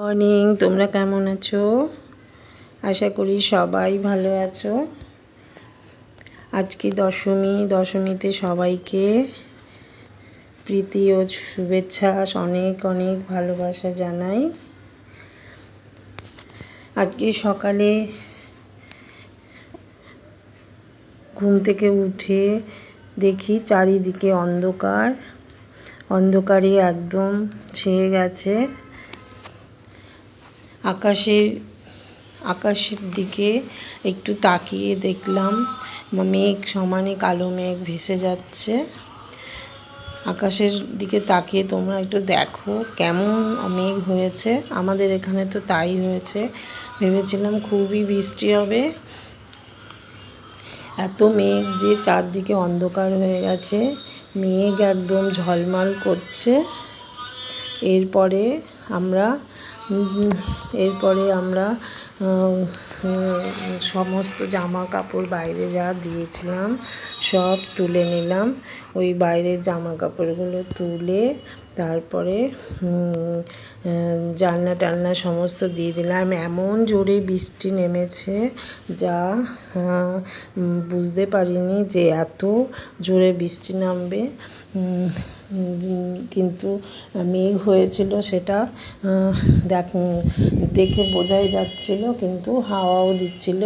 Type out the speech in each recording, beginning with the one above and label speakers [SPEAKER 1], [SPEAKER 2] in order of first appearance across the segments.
[SPEAKER 1] Morning, তোমরা কেমন আছো? আশা করি সবাই ভালো আছো। আজকে দশমী, দশমীতে সবাইকে প্রীতি ও শুভেচ্ছা, অনেক অনেক ভালোবাসা জানাই। আজকে সকালে ঘুম থেকে উঠে দেখি চারিদিকে অন্ধকার। অন্ধকারে একদম ছেয়ে গেছে। আকাশের আকাশের দিকে একটু তাকিয়ে দেখলাম মেঘ, সমানে কালো মেঘ ভেসে যাচ্ছে। আকাশের দিকে তাকিয়ে তোমরা একটু দেখো, কেমন মেঘ হয়েছে। আমাদের এখানে তো তাই হয়েছে। ভেবেছিলাম খুবই বৃষ্টি হবে। এত মেঘ যে চারদিকে অন্ধকার হয়ে গেছে। মেঘ একদম ঝলমল করছে। এরপরে আমরা এরপরে আমরা সমস্ত জামা কাপড় বাইরে যা দিয়েছিলাম, সব তুলে নিলাম। ওই বাইরের জামা কাপড়গুলো তুলে তারপরে জানলা টালনা সমস্ত দিয়ে দিলাম। এমন জোরে বৃষ্টি নেমেছে যা বুঝতে পারিনি যে এত জোরে বৃষ্টি নামবে। কিন্তু মেঘ হয়েছিল সেটা দেখ, দেখে বোঝাই যাচ্ছিল, কিন্তু হাওয়াও দিচ্ছিল।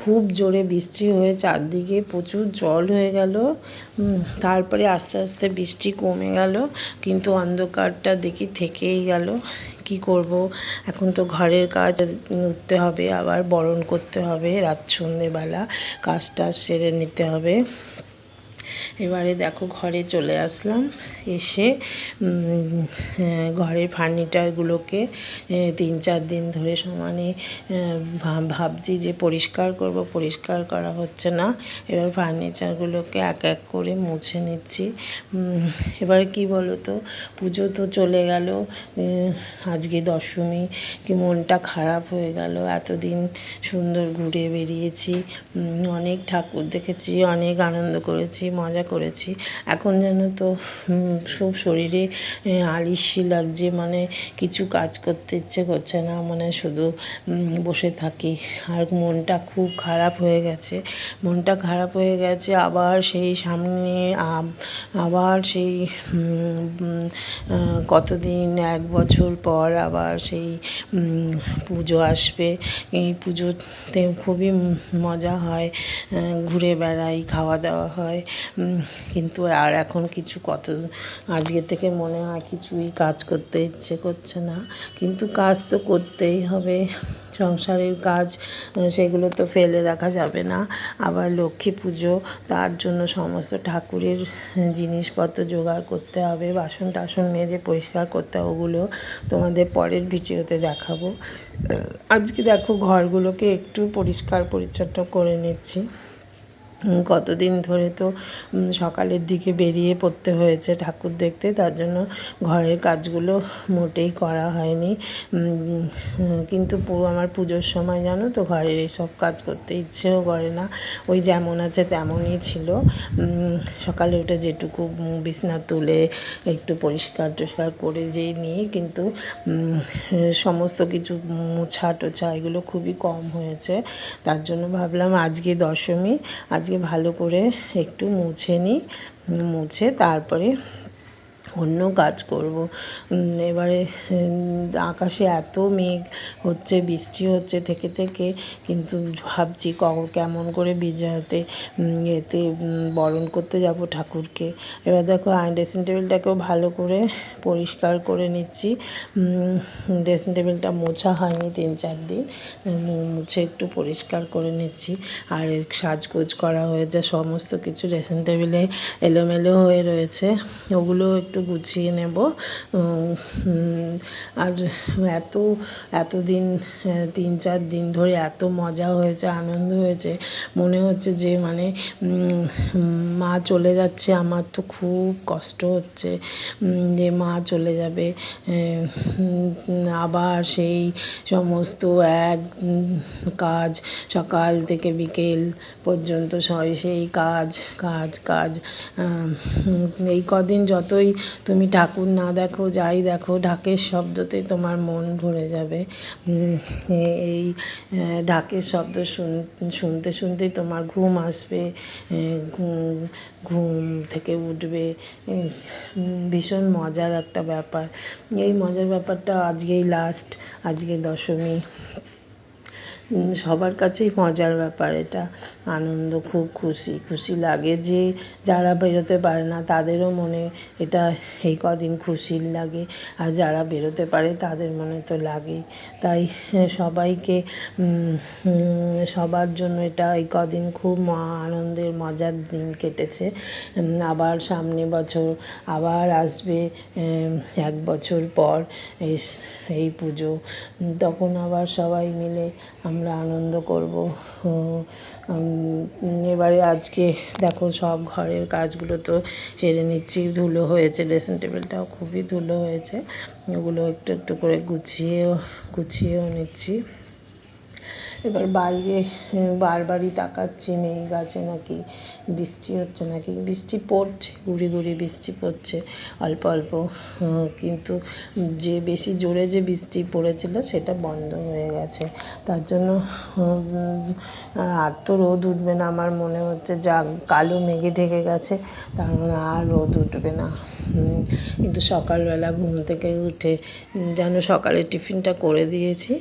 [SPEAKER 1] খুব জোরে বৃষ্টি হয়ে চারদিকে প্রচুর জল হয়ে গেল। তারপরে আস্তে আস্তে বৃষ্টি কমে গেল, কিন্তু অন্ধকারটা দেখি থেকেই গেল। কি করব? এখন তো ঘরের কাজ উঠতে হবে, আবার বরণ করতে হবে, রাত সন্ধেবেলা কাজ টাজ সেরে নিতে হবে। এবারে দেখো ঘরে চলে আসলাম, এসে ঘরের ফার্নিচারগুলোকে তিন চার দিন ধরে সমানে ভাবছি যে পরিষ্কার করব, পরিষ্কার করা হচ্ছে না। এবার ফার্নিচারগুলোকে এক এক করে মুছে নিচ্ছি। এবার কি বলো তো পুজো তো চলে গেল আজকে দশমী, কি মনটা খারাপ হয়ে গেল, এতদিন সুন্দর ঘুরে বেরিয়েছি অনেক ঠাকুর দেখেছি, অনেক আনন্দ করেছি মজা করেছি। এখন যেন তো সব শরীরে আলিস্যি লাগছে মানে কিছু কাজ করতে ইচ্ছে করছে না মানে শুধু বসে থাকি। আর মনটা খুব খারাপ হয়ে গেছে। মনটা খারাপ হয়ে গেছে, আবার সেই সামনে আবার সেই কতদিন, এক বছর পর আবার সেই পুজো আসবে। এই পুজোতে খুবই মজা হয় ঘুরে বেড়াই, খাওয়া দাওয়া হয়। কিন্তু আর এখন কিছু কত, আজকে থেকে মনে হয় কিছুই কাজ করতে ইচ্ছে করছে না। কিন্তু কাজ তো করতেই হবে। সংসারের কাজ সেগুলো তো ফেলে রাখা যাবে না। আবার লক্ষ্মী পুজো, তার জন্য সমস্ত ঠাকুরের জিনিসপত্র জোগাড় করতে হবে বাসন টাসন মেজে পরিষ্কার করতে হবে ওগুলো তোমাদের পরের ভিডিওতে দেখাবো। আজকে দেখো ঘরগুলোকে একটু পরিষ্কার পরিচ্ছন্ন করে নিচ্ছি। কতদিন ধরে তো সকালের দিকে বেরিয়ে পড়তে হয়েছে ঠাকুর দেখতে, তার জন্য ঘরের কাজগুলো মোটেই করা হয়নি। কিন্তু আমার পুজোর সময় জানো তো, ঘরের এইসব কাজ করতে ইচ্ছেও করে না। ওই যেমন আছে তেমনই ছিল। সকালে উঠে যেটুকু বিছনা তুলে একটু পরিষ্কার টরিষ্কার করে যেই নিই, কিন্তু সমস্ত কিছু মোছা টোছা এগুলো খুবই কম হয়েছে। তার জন্য ভাবলাম আজকে দশমী আজকে ভালো করে একটু মুছে নিই মুছে তারপরে অন্য কাজ করব। এবারে আকাশে এত মেঘ, হচ্ছে বৃষ্টি হচ্ছে থেকে থেকে, কিন্তু ভাবছি ক কেমন করে বিজয়াতে এতে বরণ করতে যাব ঠাকুরকে। এবার দেখো ড্রেসিং টেবিলটাকেও ভালো করে পরিষ্কার করে নিচ্ছি। ড্রেসিং টেবিলটা মোছা হয়নি তিন চার দিন মুছে একটু পরিষ্কার করে নিচ্ছি। আর সাজগোজ করা হয়েছে, সমস্ত কিছু ড্রেসিং টেবিলে এলোমেলো হয়ে রয়েছে। ওগুলো একটু গুছিয়ে নেব। আর এত, এতদিন তিন চার দিন ধরে এত মজা হয়েছে, আনন্দ হয়েছে। মনে হচ্ছে যে মানে মা চলে যাচ্ছে, আমার তো খুব কষ্ট হচ্ছে যে মা চলে যাবে। আবার সেই সমস্ত এক কাজ সকাল থেকে বিকেল পর্যন্ত সেই কাজ কাজ কাজ এই কদিন যতই তুমি ঠাকুর না দেখো, যাই দেখো, ঢাকের শব্দতে তোমার মন ভরে যাবে। এই ঢাকের শব্দ শুন, শুনতে শুনতেই তোমার ঘুম আসবে ঘুম থেকে উঠবে। ভীষণ মজার একটা ব্যাপার। এই মজার ব্যাপারটা আজকেই লাস্ট আজকে দশমী। সবার কাছেই মজার ব্যাপার এটা। আনন্দ, খুব খুশি। খুশি লাগে যে যারা বেরোতে পারে না, তাদেরও মনে এটা এই কদিন খুশির লাগে। আর যারা বেরোতে পারে, তাদের মনে তো লাগেই তাই সবাইকে সবার জন্য এটা এই কদিন খুব আনন্দের, মজার দিন কেটেছে। আবার সামনে বছর আবার আসবে এক বছর পর এই পুজো। তখন আবার সবাই মিলে আমরা আনন্দ করব। এবারে আজকে দেখো সব ঘরের কাজগুলো তো সেরে নিচ্ছি। ধুলো হয়েছে ড্রেসিং টেবিলটাও খুবই ধুলো হয়েছে। ওগুলো একটু একটু করে গুছিয়েও গুছিয়েও নিচ্ছি। এবার বাইরে বারবারই তাকাচ্ছি নেই গাছে নাকি, বৃষ্টি হচ্ছে নাকি, বৃষ্টি পড়ছে গুড়ি গুড়ি বৃষ্টি পড়ছে, অল্প অল্প কিন্তু যে বেশি জোরে যে বৃষ্টি পড়েছিল সেটা বন্ধ হয়ে গেছে। তার জন্য আর তো রোদ উঠবে না, আমার মনে হচ্ছে, যা কালো মেঘে ঢেকে গেছে, তার মানে আর রোদ উঠবে না। কিন্তু সকালবেলা ঘুম থেকে উঠে যেন সকালে টিফিনটা করে দিয়েছি।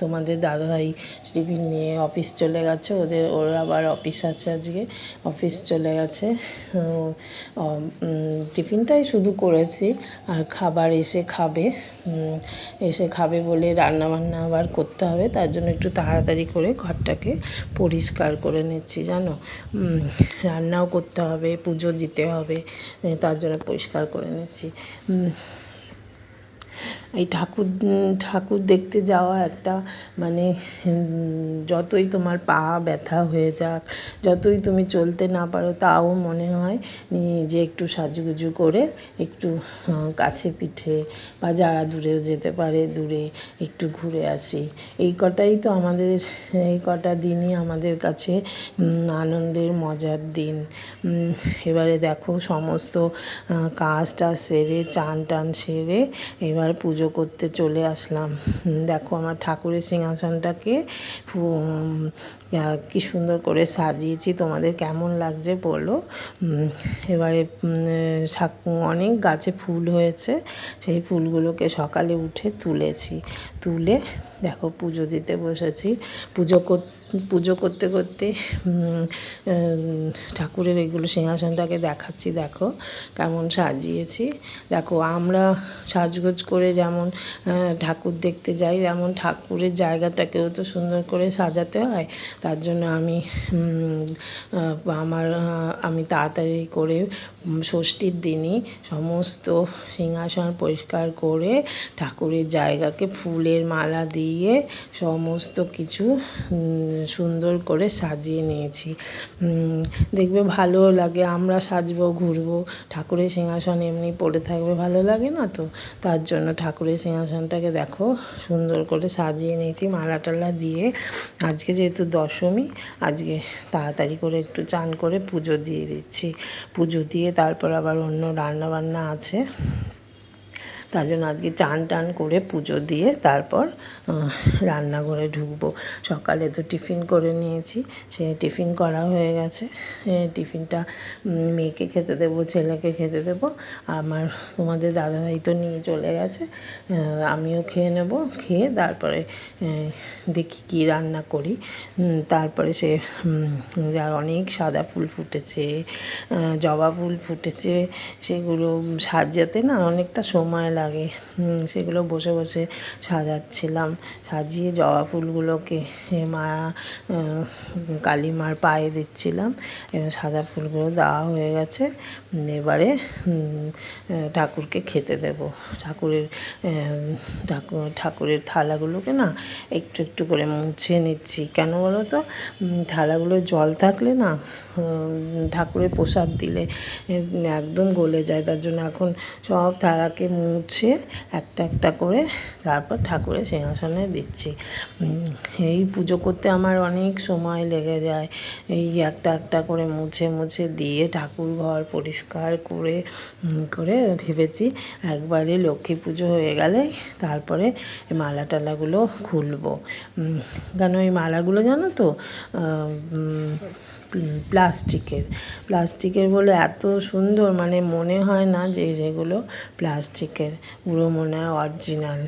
[SPEAKER 1] তোমাদের দাদাভাই টিফিন নিয়ে অফিস চলে গেছে, ওদের, ওর আবার অফিস আছে আজকে, অফিস চলে গেছে। টিফিনটাই শুধু করেছি, আর খাবার এসে খাবে। এসে খাবে বলে রান্না বান্না আবার করতে হবে। তার জন্য একটু তাড়াতাড়ি করে ঘরটাকে পরিষ্কার করে নিচ্ছি, জানো? রান্নাও করতে হবে, পুজো দিতে হবে তার জন্য পরিষ্কার করে নিচ্ছি। এই ঠাকুর ঠাকুর দেখতে যাওয়া একটা মানে যতই তোমার পা ব্যথা হয়ে যাক, যতই তুমি চলতে না পারো, তাও মনে হয় যে একটু সাজুগুজু করে একটু কাছে পিঠে বা যারা দূরেও যেতে পারে, দূরে একটু ঘুরে আসি। এই কটাই তো আমাদের, এই কটা দিনই আমাদের কাছে আনন্দের, মজার দিন। এবারে দেখো সমস্ত কাজ টাজ সেরে চান টান সেরে, এবার পুজো করতে চলে আসলাম। দেখো আমার ঠাকুরের সিংহাসনটাকে কি সুন্দর করে সাজিয়েছি। তোমাদের কেমন লাগছে বলো। এবারে অনেক গাছে ফুল হয়েছে। সেই ফুলগুলোকে সকালে উঠে তুলেছি। তুলে, দেখো পুজো দিতে বসেছি। পুজো করতে পুজো করতে করতে ঠাকুরের এগুলো সিংহাসনটাকে দেখাচ্ছি, দেখো কেমন সাজিয়েছি। দেখো আমরা সাজগোজ করে যেমন ঠাকুর দেখতে যাই, তেমন ঠাকুরের জায়গাটাকেও তো সুন্দর করে সাজাতে হয়। তার জন্য আমি আমার আমি তাড়াতাড়ি করে ষষ্ঠীর দিনই সমস্ত সিংহাসন পরিষ্কার করে ঠাকুরের জায়গাকে ফুলের মালা দিয়ে সমস্ত কিছু সুন্দর করে সাজিয়ে নিয়েছি। দেখবে ভালোও লাগে, আমরা সাজবো, ঘুরবো। ঠাকুরের সিংহাসন এমনি পড়ে থাকবে, ভালো লাগে না তো? তার জন্য ঠাকুরের সিংহাসনটাকে দেখো, সুন্দর করে সাজিয়ে নিয়েছি, মালা টালা দিয়ে। আজকে যেহেতু দশমী, আজকে তাড়াতাড়ি করে একটু চান করে পুজো দিয়ে দিচ্ছি। পুজো দিয়ে তারপর আবার অন্য রান্না বান্না আছে। তার জন্য আজকে চান টান করে পুজো দিয়ে তারপর রান্নাঘরে ঢুকবো। সকালে তো টিফিন করে নিয়েছি, সে টিফিন করা হয়ে গেছে। টিফিনটা মেয়েকে খেতে দেবো, ছেলেকে খেতে দেবো। আমার, তোমাদের দাদাভাই তো নিয়ে চলে গেছে আমিও খেয়ে নেব। খেয়ে তারপরে দেখি কী রান্না করি। তারপরে সে অনেক সাদা ফুল ফুটেছে জবা ফুল ফুটেছে, সেগুলো সাজাতে না অনেকটা সময় লাগে। সেগুলো বসে বসে সাজাচ্ছিলাম। সাজিয়ে জবা ফুলগুলোকে মা কালী মার পায়ে দিচ্ছিলাম। এবার সাদা ফুলগুলো দেওয়া হয়ে গেছে। এবারে ঠাকুরকে খেতে দেব। ঠাকুরের ঠাকুর, ঠাকুরের থালাগুলোকে না একটু একটু করে মুছে নিচ্ছি। কেন বলো তো? থালাগুলো জল থাকলে না ঠাকুরের প্রসাদ দিলে একদম গলে যায়। তার জন্য এখন সব তারাকে মুছে একটা একটা করে তারপর ঠাকুরের সিংহাসনে দিচ্ছি। এই পুজো করতে আমার অনেক সময় লেগে যায়। এই একটা একটা করে মুছে মুছে দিয়ে ঠাকুর ঘর পরিষ্কার করে করে ভেবেছি একবারে লক্ষ্মী পুজো হয়ে গেলে তারপরে মালা টালাগুলো খুলবো কেন এই মালাগুলো জানো তো? প্লাস্টিকের। প্লাস্টিকের বলে এত সুন্দর মানে মনে হয় না যে যেগুলো প্লাস্টিকের। পুরো মনে হয় অরিজিনাল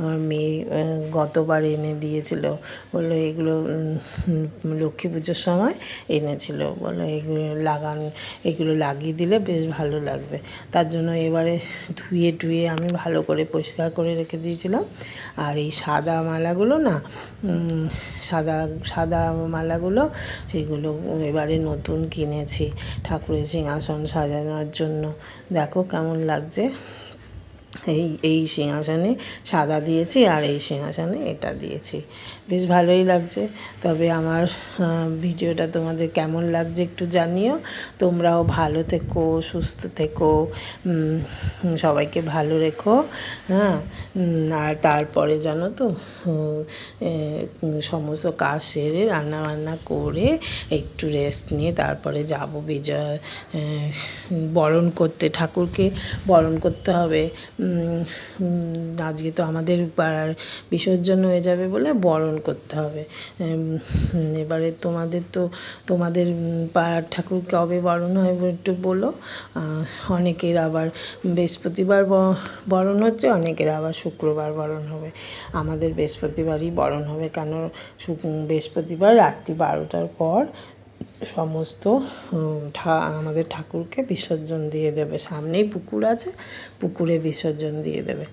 [SPEAKER 1] আমার মেয়ে গতবার এনে দিয়েছিল। বলল এগুলো লক্ষ্মী পুজোর সময় এনেছিল। বলল এগুলো লাগান, এগুলো লাগিয়ে দিলে বেশ ভালো লাগবে। তার জন্য এবারে ধুয়ে টুয়ে আমি ভালো করে পরিষ্কার করে রেখে দিয়েছিলাম। আর এই সাদা মালাগুলো না সাদা সাদা মালাগুলো সেগুলো এবারে নতুন কিনেছি ঠাকুরের সিংহাসন সাজানোর জন্য। দেখো কেমন লাগছে। এই এই সিংহাসনে সাদা দিয়েছি আর এই সিংহাসনে এটা দিয়েছি। বেশ ভালোই লাগছে। তবে আমার ভিডিওটা তোমাদের কেমন লাগছে একটু জানিও। তোমরাও ভালো থেকো, সুস্থ থেকো সবাইকে ভালো রেখো হ্যাঁ? আর তারপরে জানো তো সমস্ত কাজ সেরে রান্নাবান্না করে একটু রেস্ট নিয়ে তারপরে যাব বিজয়া বরণ করতে। ঠাকুরকে বরণ করতে হবে। আজকে তো আমাদের পাড়ার বিসর্জন হয়ে যাবে বলে বরণ করতে হবে। এবারে তোমাদের তো, তোমাদের পাড়ার ঠাকুর কবে বরণ হয় একটু বলো। অনেকের আবার বৃহস্পতিবার বরণ হচ্ছে, অনেকের আবার শুক্রবার বরণ হবে। আমাদের বৃহস্পতিবারই বরণ হবে, কেন বৃহস্পতিবার রাত্রি বারোটার পর সমস্ত ঠা, আমাদের ঠাকুরকে বিসর্জন দিয়ে দেবে। সামনেই পুকুর আছে, পুকুরে বিসর্জন দিয়ে দেবে।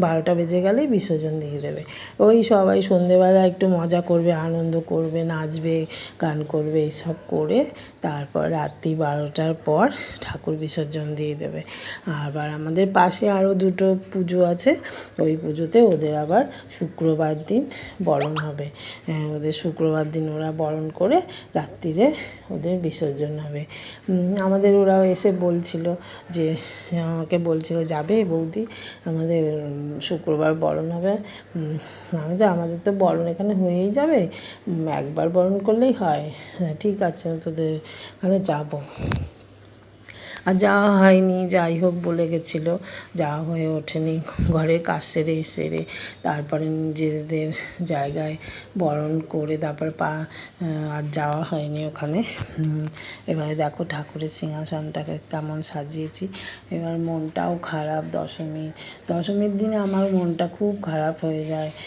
[SPEAKER 1] বারোটা বেজে গেলেই বিসর্জন দিয়ে দেবে। ওই সবাই সন্ধেবেলা একটু মজা করবে, আনন্দ করবে, নাচবে, গান করবে, এইসব করে তারপর রাত্রি বারোটার পর ঠাকুর বিসর্জন দিয়ে দেবে। আবার আমাদের পাশে আরও দুটো পুজো আছে, ওই পুজোতে ওদের আবার শুক্রবার দিন বরণ হবে। ওদের শুক্রবার দিন ওরা বরণ করে রাত্রিরে ওদের বিসর্জন হবে। আমাদের ওরাও এসে বলছিল যে, আমাকে বলছিল, যাবে বৌদি, আমাদের শুক্রবার বরণ হবে। আমি তো আমাদের তো বরণ এখানে হয়েই যাবে। একবার বরণ করলেই হয়। ঠিক আছে, তোদের ওখানে যাব। আর যাওয়া হয়নি, যাই হোক বলে গেছিল। যাওয়া হয়ে ওঠেনি ঘরের কাজ সেরে সেরে তারপরে নিজেদের জায়গায় বরণ করে তারপর পা আর যাওয়া হয়নি ওখানে। এবারে দেখো ঠাকুরের সিংহাসনটাকে কেমন সাজিয়েছি। এবার মনটাও খারাপ দশমী দশমীর দিনে আমার মনটা খুব খারাপ হয়ে যায়।